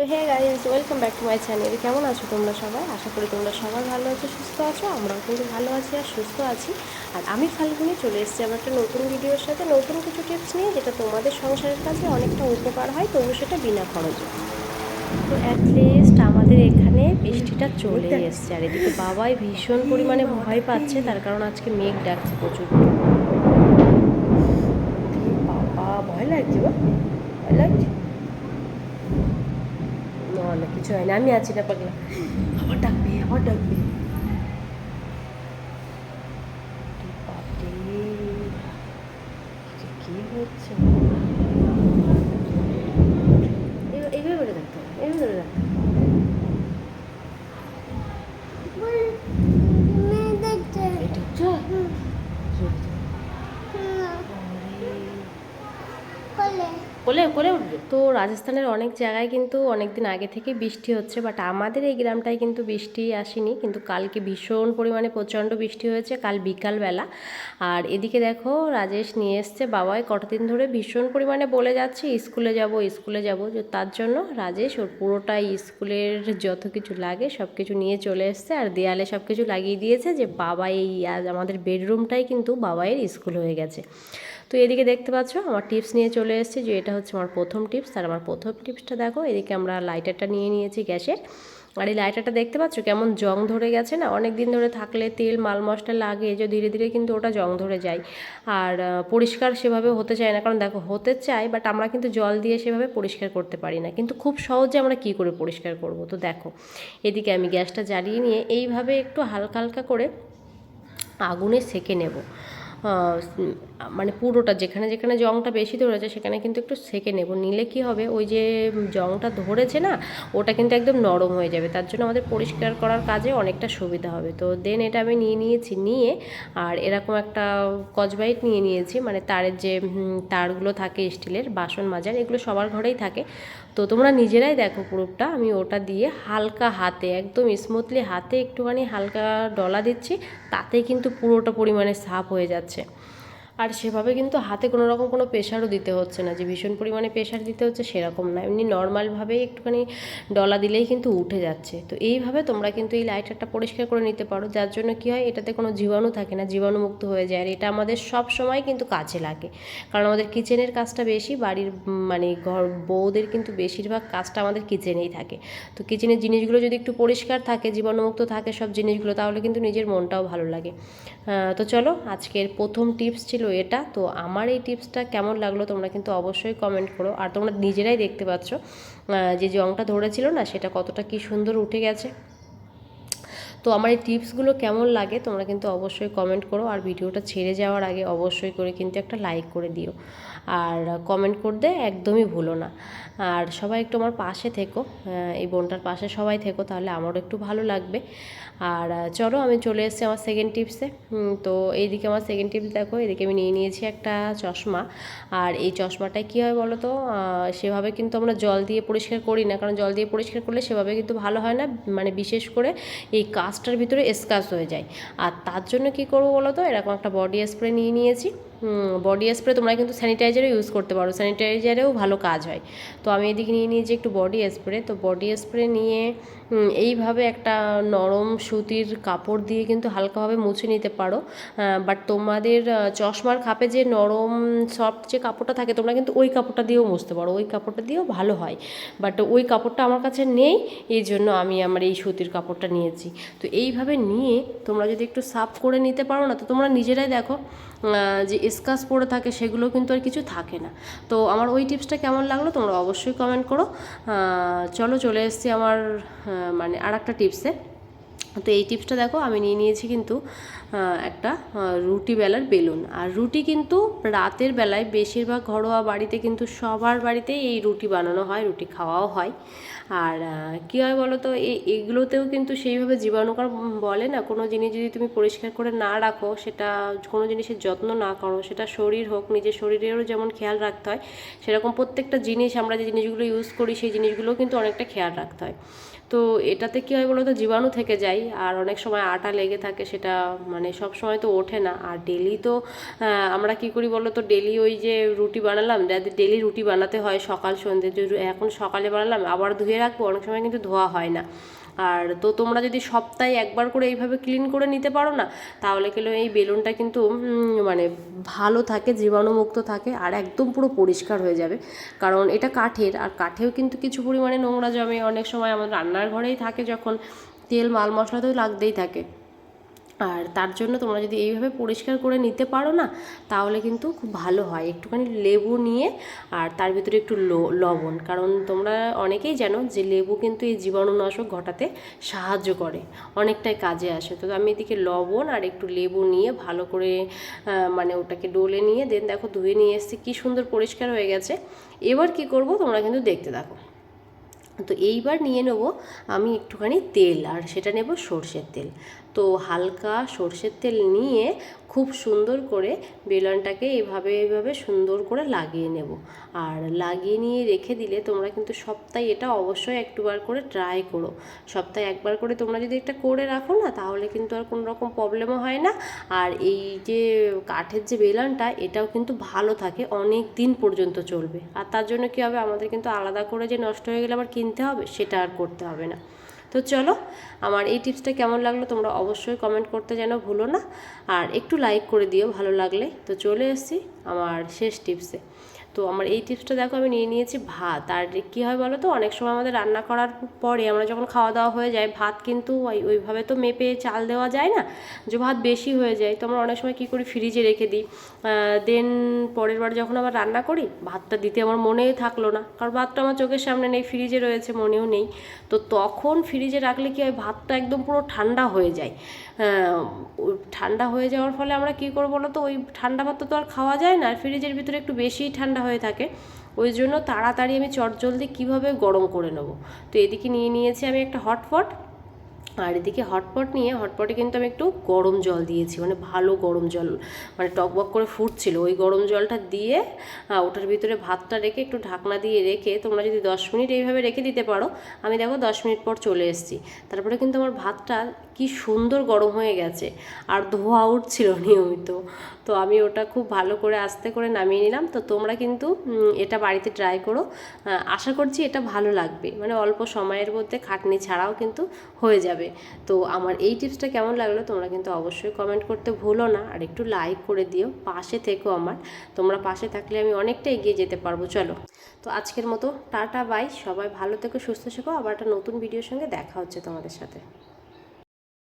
তো হ্যাঁ guys welcome back to my channel কেমন আছো তোমরা সবাই? আশা করি তোমরা সবাই ভালো আছো, সুস্থ আছো, আমরাও কিন্তু ভালো আছি আর সুস্থ আছি। আর আমি ফাল্গুনি চলে এসেছি আমার একটা নতুন ভিডিওর সাথে। নতুন কিছু টিপস নিয়ে যেটা তোমাদের সংসারের কাছে অনেকটা উপকার হয়, তবু সেটা বিনা খরচে। তো অ্যাটলিস্ট আমাদের এখানে বৃষ্টিটা চলে এসছে। আর এদিকে বাবাই ভীষণ পরিমাণে ভয় পাচ্ছে, তার কারণ আজকে মেঘ ডাকছে প্রচুর বাবা ভয় লাগছে বা ভয় লাগছে না না আমি আছি না পাগলা। আবার ডাকবে আবার ডাকবে। বাপরে, কি হচ্ছে? এইভাবে ধরে রাখতে হবে এইভাবে ধরে রাখতে হবে। এটা হচ্ছে কোলে কোলে উঠবে। তো রাজস্থানের অনেক জায়গায় কিন্তু অনেক দিন আগে থেকে বৃষ্টি হচ্ছে বাট আমাদের এই গ্রামটায় কিন্তু বৃষ্টি আসেনি। কিন্তু কালকে ভীষণ পরিমাণে প্রচণ্ড বৃষ্টি হয়েছে, কাল বিকালবেলা। আর এদিকে দেখো, রাজেশ নিয়ে এসছে বাবাই কটা দিন ধরে ভীষণ পরিমাণে বলে যাচ্ছে, স্কুলে যাব স্কুলে যাব। তার জন্য রাজেশ ওর পুরোটাই স্কুলের যত কিছু লাগে সব কিছু নিয়ে চলে এসছে, আর দেয়ালে সব কিছু লাগিয়ে দিয়েছে যে বাবা এই আজ আমাদের বেডরুমটাই কিন্তু বাবাইয়ের স্কুল হয়ে গেছে। তো এদিকে দেখতে পাচ্ছ, আমার টিপস নিয়ে চলে এসেছি যে এটা হচ্ছে আমার প্রথম টিপস, আর আমার প্রথম টিপসটা দেখো, এদিকে আমরা লাইটারটা নিয়ে নিয়েছি গ্যাসের আর এই লাইটারটা দেখতে পাচ্ছ কেমন জং ধরে গেছে না? অনেক দিন ধরে থাকলে তেল, মাল, মশলা লাগে, যে ধীরে ধীরে কিন্তু ওটা জং ধরে যায়। আর পরিষ্কার সেভাবে হতে চায় না, কারণ দেখো হতে চায় বাট আমরা কিন্তু জল দিয়ে সেভাবে পরিষ্কার করতে পারি না। কিন্তু খুব সহজে আমরা কি করে পরিষ্কার করব? তো দেখো, এদিকে আমি গ্যাসটা জ্বালিয়ে নিয়ে এইভাবে একটু হালকা হালকা করে আগুনে সেকে নেব। মানে পুরোটা, যেখানে যেখানে জংটা বেশি ধরেছে, সেখানে কিন্তু একটু সেকে নেব। নিলে কি হবে? ওই যে জংটা ধরেছে না, ওটা কিন্তু একদম নরম হয়ে যাবে। তার জন্য আমাদের পরিষ্কার করার কাজে অনেকটা সুবিধা হবে। তো দেন এটা আমি নিয়ে নিয়েছি, নিয়ে আর এরকম একটা কচবাইট নিয়ে নিয়েছি। মানে তারের যে তারগুলো থাকে স্টিলের, বাসন মাজার, এগুলো সবার ঘরেই থাকে। তো তোমরা নিজেরাই দেখো প্রুফটা। আমি ওটা দিয়ে হালকা হাতে, একদম স্মুথলি হাতে একটুখানি হালকা ডলা দিচ্ছি। তাতে কিন্তু পুরোটা পরিমাণে সাফ হয়ে যাচ্ছে। noite. আর সেভাবে কিন্তু হাতে কোনো রকম কোনো প্রেশারও দিতে হচ্ছে না। যে ভীষণ পরিমাণে প্রেশার দিতে হচ্ছে সেরকম না। এমনি নর্মালভাবেই একটুখানি ডলা দিলেই কিন্তু উঠে যাচ্ছে। তো এইভাবে তোমরা কিন্তু এই লাইটারটা পরিষ্কার করে নিতে পারো। যার জন্য কি হয়, এটাতে কোনো জীবাণু থাকে না, জীবাণুমুক্ত হয়ে যায়। আর এটা আমাদের সব সময় কিন্তু কাজে লাগে। কারণ আমাদের কিচেনের কাজটা বেশি, বাড়ির মানে ঘর, বউদের কিন্তু বেশিরভাগ কাজটা আমাদের কিচেনেই থাকে। তো কিচেনের জিনিসগুলো যদি একটু পরিষ্কার থাকে, জীবাণুমুক্ত থাকে সব জিনিসগুলো, তাহলে কিন্তু নিজের মনটাও ভালো লাগে। তো চলো, আজকের প্রথম টিপস ছিল এটা। তো আমার এই টিপসটা কেমন লাগল তোমরা কিন্তু অবশ্যই কমেন্ট করো। আর তোমরা নিজেরাই দেখতে পাচ্ছ যে জংটা ধরেছিল না, সেটা কতটা কি সুন্দর উঠে গেছে। তো আমার এই টিপসগুলো কেমন লাগে তোমরা কিন্তু অবশ্যই কমেন্ট করো। আর ভিডিওটা ছেড়ে যাওয়ার আগে অবশ্যই করে কিন্তু একটা লাইক করে দিও। আর কমেন্ট করতে একদমই ভুলো না। আর সবাই একটু আমার পাশে থেকো এই বোনটার পাশে সবাই থেকো, তাহলে আমারও একটু ভালো লাগবে। আর চলো আমি চলে এসেছি আমার সেকেন্ড টিপসে তো এইদিকে আমার সেকেন্ড টিপস দেখো, এদিকে আমি নিয়ে নিয়েছি একটা চশমা। আর এই চশমাটায় কী হয় বলো তো? সেভাবে কিন্তু আমরা জল দিয়ে পরিষ্কার করি না, কারণ জল দিয়ে পরিষ্কার করলে সেভাবে কিন্তু ভালো হয় না মানে বিশেষ করে এই কাজটার ভিতরে স্কাচ হয়ে যায়। আর তার জন্য কি করব বলো তো? এরকম একটা বডি স্প্রে নিয়ে নিয়েছি। বডি স্প্রে তোমরা কিন্তু স্যানিটাইজারও ইউজ করতে পারো। স্যানিটাইজারেও ভালো কাজ হয়। তো আমি এদিকে নিয়ে নিয়েছি একটু বডি স্প্রে তো বডি স্প্রে নিয়ে এইভাবে একটা নরম সুতির কাপড় দিয়ে কিন্তু হালকাভাবে মুছে নিতে পারো। বাট তোমাদের চশমার খাপে যে নরম সফট যে কাপড়টা থাকে, তোমরা কিন্তু ওই কাপড়টা দিয়েও মুছতে পারো। ওই কাপড়টা দিয়েও ভালো হয়। বাট ওই কাপড়টা আমার কাছে নেই, এই জন্য আমি আমার এই সুতির কাপড়টা নিয়েছি। তো এইভাবে নিয়ে তোমরা যদি একটু সাফ করে নিতে পারো না, তো তোমরা নিজেরাই দেখো যে স্কাচ পড়ে থাকে সেগুলো কিন্তু আর কিছু থাকে না। তো আমার ওই টিপসটা কেমন লাগল তোমরা অবশ্যই কমেন্ট করো। চলো চলে এসছি আমার মানে আর একটা টিপসে তো এই টিপসটা দেখো আমি নিয়ে নিয়েছি কিন্তু একটা আহ, রুটি বেলার বেলুন। আর রুটি কিন্তু রাতের বেলায় বেশিরভাগ ঘরোয়া বাড়িতে কিন্তু সবার বাড়িতেই এই রুটি বানানো হয় রুটি খাওয়াও হয়। আর কী হয় বলো তো এগুলোতেও কিন্তু সেইভাবে জীবাণু কারণ বলে না কোনো জিনিস যদি তুমি পরিষ্কার করে না রাখো সেটা কোনো জিনিসের যত্ন না করো সেটা শরীর হোক নিজের শরীরেরও যেমন খেয়াল রাখতে হয় সেরকম প্রত্যেকটা জিনিস আমরা যে জিনিসগুলো ইউজ করি সেই জিনিসগুলোও কিন্তু অনেকটা খেয়াল রাখতে হয়। তো এটাতে কী হয় বলো তো জীবাণু থেকে যায় আর অনেক সময় আটা লেগে থাকে সেটা মানে সব সময় তো ওঠে না। আর ডেলি তো আমরা কি করি বলো তো ডেলি ওই যে রুটি বানালাম যাদের ডেলি রুটি বানাতে হয় সকাল সন্ধ্যে। এখন সকালে বানালাম, আবার ধুয়ে রাখব, অনেক সময় কিন্তু ধোয়া হয় না। আর তো তোমরা যদি সপ্তাহে একবার করে এইভাবে ক্লিন করে নিতে পারো না, তাহলে কিন্তু এই বেলুনটা কিন্তু মানে ভালো থাকে, জীবাণুমুক্ত থাকে আর একদম পুরো পরিষ্কার হয়ে যাবে। কারণ এটা কাঠের আর কাঠেও কিন্তু কিছু পরিমাণে নোংরা জমে। অনেক সময় আমাদের রান্নার ঘরেই থাকে যখন তেল, মাল, মশলা তো লাগতেই থাকে। আর তার জন্য তোমরা যদি এইভাবে পরিষ্কার করে নিতে পারো না, তাহলে কিন্তু খুব ভালো হয়। একটুখানি লেবু নিয়ে আর তার ভিতরে একটু লবণ। কারণ তোমরা অনেকেই জানো যে লেবু কিন্তু এই জীবাণুনাশক ঘটাতে সাহায্য করে, অনেকটাই কাজে আসে। তো আমি এদিকে লবণ আর একটু লেবু নিয়ে ভালো করে মানে ওটাকে ডলে নিয়ে, দেন দেখো ধুয়ে নিয়ে এসেছি, কী সুন্দর পরিষ্কার হয়ে গেছে। এবার কি করব তোমরা কিন্তু দেখতে থাকো। তো এইবার নিয়ে নেব আমি একটুখানি তেল, আর সেটা নেব সর্ষের তেল। তো হালকা সর্ষের তেল নিয়ে খুব সুন্দর করে বেলনটাকে এভাবে এভাবে সুন্দর করে লাগিয়ে নেব। আর লাগিয়ে নিয়ে রেখে দিলে তোমরা কিন্তু সপ্তাহে এটা অবশ্যই একটুবার করে ট্রাই করো। সপ্তাহে একবার করে তোমরা যদি এটা করে রাখো না, তাহলে কিন্তু আর কোনো রকম প্রবলেমও হয় না। আর এই যে কাঠের যে বেলনটা, এটাও কিন্তু ভালো থাকে, অনেক দিন পর্যন্ত চলবে। আর তার জন্য কী হবে? আমাদের কিন্তু আলাদা করে যে নষ্ট হয়ে গেলে আবার কিনতে হবে, সেটা আর করতে হবে না। তো চলো, আমার এই টিপসটা কেমন লাগল তোমরা অবশ্যই কমেন্ট করতে যেন ভুলো না। আর একটু লাইক করে দিও, ভালো লাগলে। তো চলে এসছি আমার শেষ টিপসে। তো আমার এই টিপসটা দেখো, আমি নিয়ে নিয়েছি ভাত। আর কী হয় বলো তো, অনেক সময় আমাদের রান্না করার পরে আমরা যখন খাওয়া দাওয়া হয়ে যায়, ভাত কিন্তু ওই, ওইভাবে তো মেপে চাল দেওয়া যায় না, যে ভাত বেশি হয়ে যায়। তো আমরা অনেক সময় কী করি ফ্রিজে রেখে দিই। দেন পরের বার যখন আবার রান্না করি, ভাতটা দিতে আমার মনেই থাকল না। কারণ ভাতটা আমার চোখের সামনে নেই ফ্রিজে রয়েছে মনেও নেই। তো তখন ফ্রিজে রাখলে কি হয়, ভাতটা একদম পুরো ঠান্ডা হয়ে যায়। ঠান্ডা হয়ে যাওয়ার ফলে আমরা কী করব বলো তো, ওই ঠান্ডা ভাত তো আর খাওয়া যায় না, আর ফ্রিজের ভিতরে একটু বেশিই ঠান্ডা হয়ে থাকে। ওই জন্য তাড়াতাড়ি আমি চটজলদি কীভাবে গরম করে নেব? তো এদিকে নিয়ে নিয়েছি আমি একটা হটপট আর এদিকে হটপট নিয়ে, হটপটে কিন্তু আমি একটু গরম জল দিয়েছি মানে ভালো গরম জল মানে টকবক করে ফুটছিল। ওই গরম জলটা দিয়ে ওটার ভিতরে ভাতটা রেখে একটু ঢাকনা দিয়ে রেখে তোমরা যদি দশ মিনিট এইভাবে রেখে দিতে পারো, আমি দেখো দশ মিনিট পর চলে এসেছি। তারপরে কিন্তু আমার ভাতটা কি সুন্দর গরম হয়ে গেছে, আর ধোয়া উঠছিল নিয়মিত। তো আমি ওটা খুব ভালো করে আস্তে করে নামিয়ে নিলাম। তো তোমরা কিন্তু এটা বাড়িতে ট্রাই করো। আশা করছি এটা ভালো লাগবে। মানে অল্প সময়ের মধ্যে খাটনি ছাড়াও কিন্তু হয়ে যাবে। তো আমার এই টিপসটা কেমন লাগল তোমরা কিন্তু অবশ্যই কমেন্ট করতে ভুলো না। আর একটু লাইক করে দিও, পাশে থেকো আমার। তোমরা পাশে থাকলে আমি অনেকটা এগিয়ে যেতে পারব, চলো। তো আজকের মতো টাটা বাই সবাই ভালো থেকো, সুস্থ থেকো। আবার একটা নতুন ভিডিওর সঙ্গে দেখা হচ্ছে তোমাদের সাথে।